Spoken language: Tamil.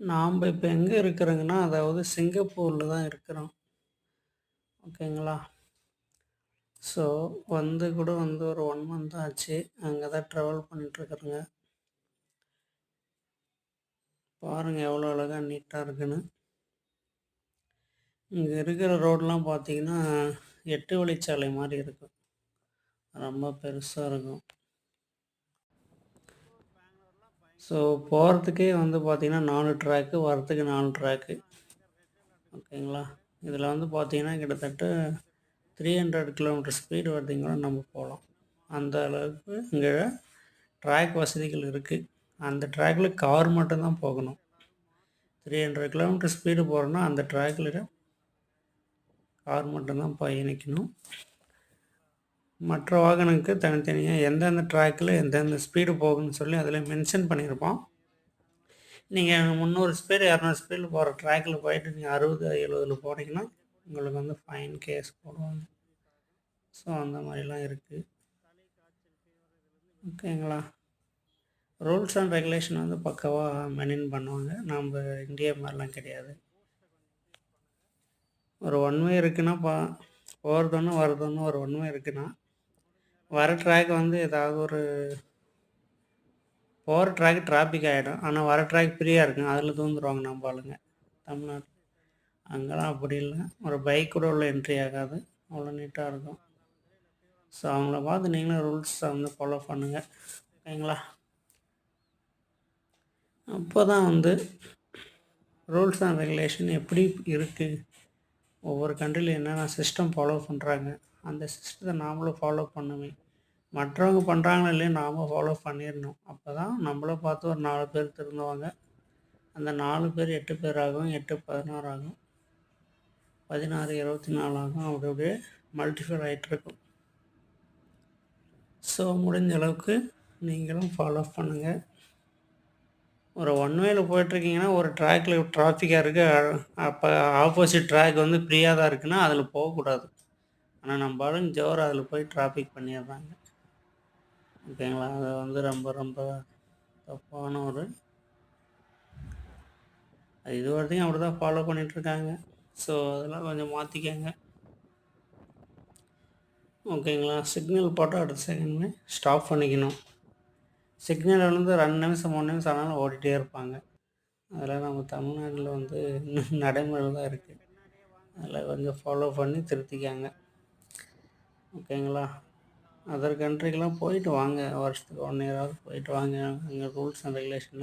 நாம் இப்போ எங்கே இருக்கிறோங்கன்னா அதாவது சிங்கப்பூரில் தான் இருக்கிறோம். ஓகேங்களா? ஸோ வந்து கூட வந்து ஒரு ஒன் மந்த் ஆச்சு. அங்கே தான் ட்ராவல் பண்ணிகிட்ருக்குறோங்க பாருங்கள் எவ்வளோ அழகாக நீட்டாக இருக்குன்னு. இங்கே இருக்கிற ரோடெலாம் பார்த்தீங்கன்னா எட்டு வழிச்சாலை மாதிரி இருக்கும். ரொம்ப பெருசாக இருக்கும். ஸோ போகிறதுக்கே வந்து பார்த்திங்கன்னா நாலு ட்ராக்கு வரத்துக்கு நாலு ட்ராக்கு ஓகேங்களா இதில் வந்து பார்த்திங்கன்னா கிட்டத்தட்ட த்ரீ ஹண்ட்ரட் கிலோமீட்டர் ஸ்பீடு வர்றதையும் கூட நம்ம போகலாம். அந்த அளவுக்கு இங்கே ட்ராக் வசதிகள் இருக்குது அந்த ட்ராக்கில் கார் மட்டும்தான் போகணும். த்ரீ ஹண்ட்ரட் கிலோமீட்டர் ஸ்பீடு போகிறோன்னா அந்த ட்ராக்கில் கார் மட்டும்தான் பயணிக்கணும். மற்ற வாகனங்களுக்கு தனித்தனியாக எந்தெந்த ட்ராக்கில் எந்தெந்த ஸ்பீடு போகுன்னு சொல்லி அதில் மென்ஷன் பண்ணியிருப்போம். நீங்கள் முந்நூறு ஸ்பீடு இரநூறு ஸ்பீடில் போகிற ட்ராக்கில் போயிட்டு நீங்கள் அறுபது எழுபதில் போனீங்கன்னா உங்களுக்கு வந்து ஃபைன் கேஸ் போடுவாங்க. ஸோ அந்த மாதிரிலாம் இருக்குது ஓகேங்களா ரூல்ஸ் அண்ட் ரெகுலேஷன் வந்து பக்காவாக மெயின்டைன் பண்ணுவாங்க. நம்ம இந்தியா மாதிரிலாம் கிடையாது. ஒரு ஒன் வே இருக்குன்னா பா போகிறது ஒன்று ஒன்று ஒரு ஒன் வே இருக்குன்னா வர ட்ராக் வந்து ஏதாவது ஒரு போகிற ட்ராக் டிராஃபிக் ஆகிடும் ஆனால் வர ட்ராக் ஃப்ரீயாக இருக்கும். அதில் தூந்துருவாங்க நம்ம ஆளுங்க. தமிழ்நாட்டில். அங்கெல்லாம் அப்படி இல்லை. ஒரு பைக் கூட உள்ள என்ட்ரி ஆகாது. அவ்வளோ நீட்டாக இருக்கும். ஸோ அவங்கள பார்த்து நீங்களும் ரூல்ஸை வந்து ஃபாலோ பண்ணுங்கள் ஓகேங்களா? அப்போ தான் வந்து ரூல்ஸ் அண்ட் ரெகுலேஷன் எப்படி இருக்குது ஒவ்வொரு கண்ட்ரியில் என்னென்ன சிஸ்டம் ஃபாலோ பண்ணுறாங்க அந்த சிஸ்டத்தை நாமளும் ஃபாலோ பண்ணுவேன். மற்றவங்க பண்ணுறாங்களோ இல்லையோ நாம் ஃபாலோ பண்ணிடணும் அப்போ தான் நம்மளை பார்த்து ஒரு நாலு பேர் திருந்துவாங்க. அந்த நாலு பேர் எட்டு பேர் ஆகும் எட்டு பதினாறு ஆகும். பதினாறு இருபத்தி நாலு ஆகும். அப்படி அப்படியே மல்டிஃபர் ஆகிட்டுருக்கும் ஸோ முடிஞ்ச அளவுக்கு நீங்களும் ஃபாலோ பண்ணுங்கள் ஒரு ஒன் வேல போயிட்டுருக்கீங்கன்னா ஒரு ட்ராக்கில் டிராஃபிக்காக இருக்குது அப்போ ஆப்போசிட் ட்ராக் வந்து ஃப்ரீயாக தான் இருக்குன்னா அதில் போகக்கூடாது. ஆனால் நம்ம ஆளுங்க ஜோர் அதில் போய் டிராஃபிக் பண்ணிடுறாங்க. ஓகேங்களா அது வந்து ரொம்ப ரொம்ப தப்பான ஒரு அது இது வரைக்கும் அப்படி தான் ஃபாலோ பண்ணிகிட்ருக்காங்க ஸோ அதெல்லாம் கொஞ்சம் மாற்றிக்கங்க ஓகேங்களா சிக்னல் போட்டால் அடுத்த செகண்ட்மே ஸ்டாப் பண்ணிக்கணும். சிக்னல் வந்து ரெண்டு நிமிஷம் மூணு நிமிஷம் ஆனாலும் ஓடிட்டே இருப்பாங்க. அதெல்லாம் நம்ம தமிழ்நாட்டில் வந்து இன்னும் நடைமுறையில் தான் இருக்குது அதில் கொஞ்சம் ஃபாலோ பண்ணி திருத்திக்காங்க. ஓகேங்களா அதர் கண்ட்ரிக்கெலாம் போயிட்டு வாங்க வருஷத்துக்கு ஒன் இயராவது போயிட்டு வாங்க அங்கே ரூல்ஸ் அண்ட் ரெகுலேஷன்லாம்